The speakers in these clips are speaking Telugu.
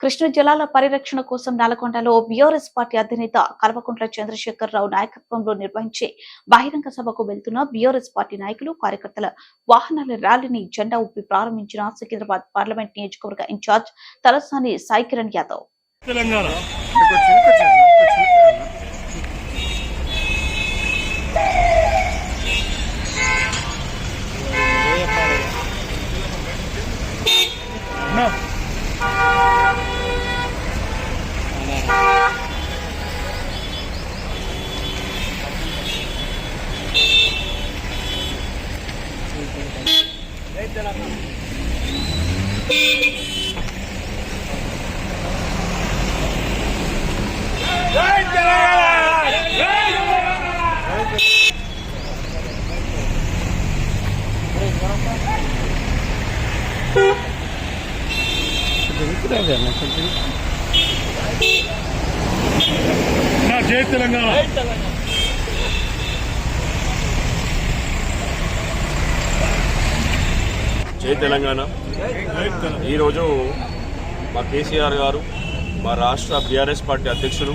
కృష్ణ జలాల పరిరక్షణ కోసం నల్గొండలో బీఆర్ఎస్ పార్టీ అధినేత కల్వకుంట్ల చంద్రశేఖర్ రావు నాయకత్వంలో నిర్వహించే బహిరంగ సభకు వెళ్తున్న బీఆర్ఎస్ పార్టీ నాయకులు కార్యకర్తల వాహనాల ర్యాలీని జెండా ఊపి ప్రారంభించిన సికింద్రాబాద్ పార్లమెంట్ నియోజకవర్గ ఇన్ఛార్జ్ తలసాని సాయి కిరణ్ యాదవ్. తెలంగాణ. నా జై తెలంగాణ. జై తెలంగాణ. ఈరోజు మా కేసీఆర్ గారు మా రాష్ట్ర బీఆర్ఎస్ పార్టీ అధ్యక్షులు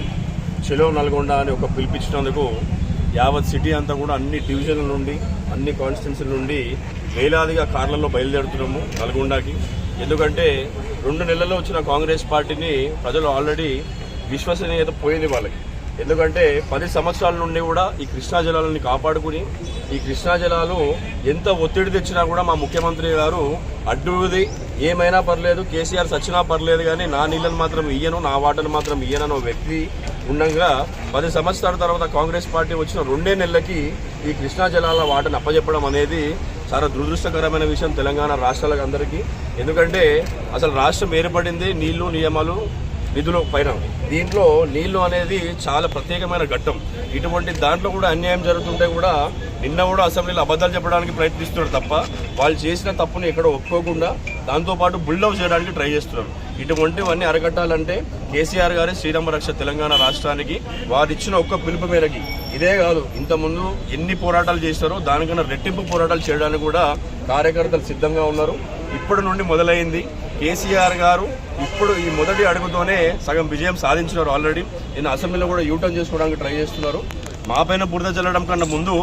చెలో నల్గొండ అని ఒక పిలిపించినందుకు యావత్ సిటీ అంతా కూడా అన్ని డివిజన్ల నుండి అన్ని కాన్స్టిట్యున్సీల నుండి వేలాదిగా కార్లలో బయలుదేరుతున్నాము నల్గొండకి. ఎందుకంటే రెండు నెలల్లో వచ్చిన కాంగ్రెస్ పార్టీని ప్రజలు ఆల్రెడీ విశ్వసనీయత పోయింది వాళ్ళకి. ఎందుకంటే పది సంవత్సరాల నుండి కూడా ఈ కృష్ణా జలాలని కాపాడుకుని ఈ కృష్ణా జలాలు ఎంత ఒత్తిడి తెచ్చినా కూడా మా ముఖ్యమంత్రి గారు అడ్డుది ఏమైనా పర్లేదు కేసీఆర్ సచ్చినా పర్లేదు కానీ నా నీళ్ళని మాత్రం ఇయ్యను నా వాటను మాత్రం ఇయ్యనని వ్యక్తి ఉండగా పది సంవత్సరాల తర్వాత కాంగ్రెస్ పార్టీ వచ్చిన రెండే నెలలకి ఈ కృష్ణా జలాల వాటను అప్పజెప్పడం అనేది చాలా దురదృష్టకరమైన విషయం తెలంగాణ రాష్ట్రాలకు అందరికీ. ఎందుకంటే అసలు రాష్ట్రం ఏర్పడింది నీళ్ళు నియమాలు నిధులు పైన దీంట్లో నీళ్ళు అనేది చాలా ప్రత్యేకమైన ఘట్టం. ఇటువంటి దాంట్లో కూడా అన్యాయం జరుగుతుంటే కూడా నిన్న కూడా అసెంబ్లీలో అబద్ధాలు చెప్పడానికి ప్రయత్నిస్తున్నారు తప్ప వాళ్ళు చేసిన తప్పుని ఎక్కడ ఒప్పుకోకుండా దాంతోపాటు బుల్డౌన్ చేయడానికి ట్రై చేస్తున్నారు. ఇటువంటివన్నీ అరగట్టాలంటే కేసీఆర్ గారి శ్రీరామ రక్ష తెలంగాణ రాష్ట్రానికి వారు ఇచ్చిన ఒక్క పిలుపు మేరకి. ఇదే కాదు ఇంతకుముందు ఎన్ని పోరాటాలు చేస్తారో దానికన్నా రెట్టింపు పోరాటాలు చేయడానికి కూడా కార్యకర్తలు సిద్ధంగా ఉన్నారు. ఇప్పటి నుండి మొదలైంది కేసీఆర్ గారు ఇప్పుడు ఈ మొదటి అడుగుతోనే సగం విజయం సాధించినారు ఆల్రెడీ. నేను అసెంబ్లీలో కూడా యూటర్న్ చేసుకోవడానికి ట్రై చేస్తున్నారు. మా పైన బురద చల్లడం కన్నా ముందు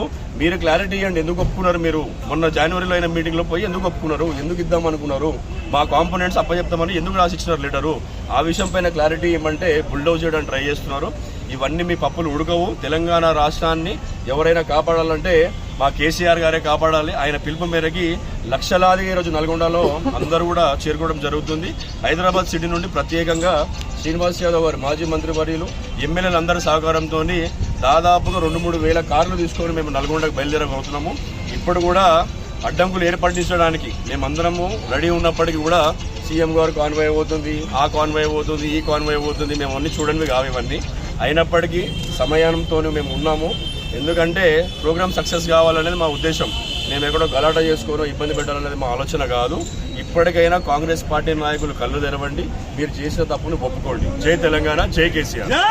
మీరు క్లారిటీ ఇవ్వండి ఎందుకు ఒప్పుకున్నారు మీరు? మొన్న జనవరిలో అయిన మీటింగ్లో పోయి ఎందుకు ఒప్పుకున్నారు? ఎందుకు ఇద్దాం అనుకున్నారు? మా కాంపోనెంట్స్ అప్పచెప్తామని ఎందుకు రాసిచ్చినారు లీటరు ఆ విషయం పైన క్లారిటీ ఇవ్వమంటే బుల్డౌజ్ చేయడానికి ట్రై చేస్తున్నారు. ఇవన్నీ మీ పప్పులు ఉడకవు. తెలంగాణ రాష్ట్రాన్ని ఎవరైనా కాపాడాలంటే మా కేసీఆర్ గారే కాపాడాలి. ఆయన పిలుపు మేరకి లక్షలాది ఈరోజు నల్గొండలో అందరూ కూడా చేరుకోవడం జరుగుతుంది. హైదరాబాద్ సిటీ నుండి ప్రత్యేకంగా శ్రీనివాస్ యాదవ్ గారు మాజీ మంత్రి వర్యులు ఎమ్మెల్యేలందరి సహకారంతో దాదాపుగా రెండు మూడు వేల కార్లు తీసుకొని మేము నల్గొండకు బయలుదేరబోతున్నాము. ఇప్పుడు కూడా అడ్డంకులు ఏర్పడించడానికి మేమందరము రెడీ ఉన్నప్పటికీ కూడా సీఎం గారు కాన్వాయ్ అవుతుంది ఆ కాన్వాయ్ అవుతుంది ఈ కాన్వాయ్ అవుతుంది మేము అన్ని చూడండి కావు ఇవన్నీ. అయినప్పటికీ సమయంతో మేము ఉన్నాము. ఎందుకంటే ప్రోగ్రామ్ సక్సెస్ కావాలనేది మా ఉద్దేశం. మేము ఎక్కడో గలాట చేసుకోనో ఇబ్బంది పెట్టాలనేది మా ఆలోచన కాదు. ఇప్పటికైనా కాంగ్రెస్ పార్టీ నాయకులు కళ్ళు తెరవండి. మీరు చేసిన తప్పును ఒప్పుకోండి. జై తెలంగాణ జై కేసీఆర్.